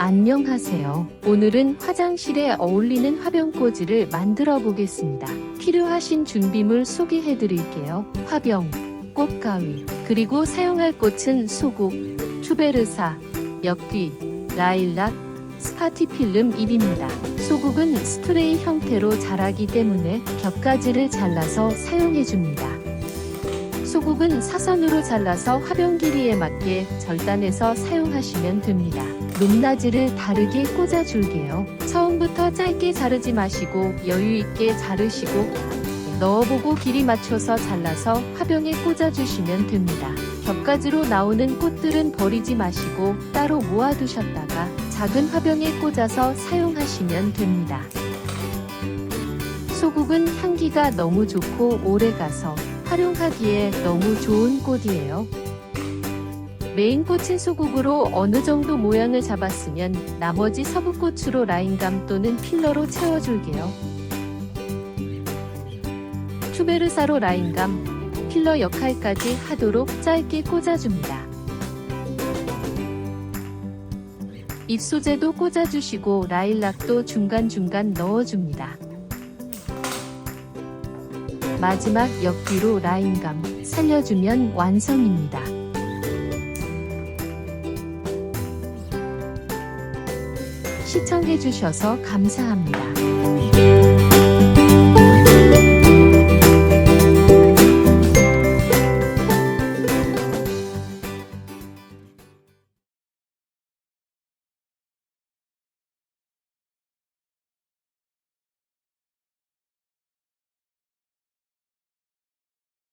안녕하세요. 오늘은 화장실에 어울리는 화병 꽂이를 만들어 보겠습니다. 필요하신 준비물 소개해 드릴게요. 화병, 꽃가위, 그리고 사용할 꽃은 소국, 투베르사, 역귀, 라일락, 스파티필름 잎입니다. 소국은 스트레이 형태로 자라기 때문에 겹가지를 잘라서 사용해 줍니다. 소국은 사선으로 잘라서 화병 길이에 맞게 절단해서 사용하시면 됩니다. 높낮이를 다르게 꽂아 줄게요. 처음부터 짧게 자르지 마시고 여유 있게 자르시고 넣어보고 길이 맞춰서 잘라서 화병에 꽂아주시면 됩니다. 겹가지로 나오는 꽃들은 버리지 마시고 따로 모아두셨다가 작은 화병에 꽂아서 사용하시면 됩니다. 소국은 향기가 너무 좋고 오래가서 활용하기에 너무 좋은 꽃이에요. 메인 꽃은 소국으로 어느 정도 모양을 잡았으면 나머지 서부꽃으로 라인감 또는 필러로 채워줄게요. 투베르사로 라인감, 필러 역할까지 하도록 짧게 꽂아줍니다. 잎 소재도 꽂아주시고 라일락도 중간중간 넣어줍니다. 마지막 옆뒤로 라인감 살려주면 완성입니다. 시청해주셔서 감사합니다.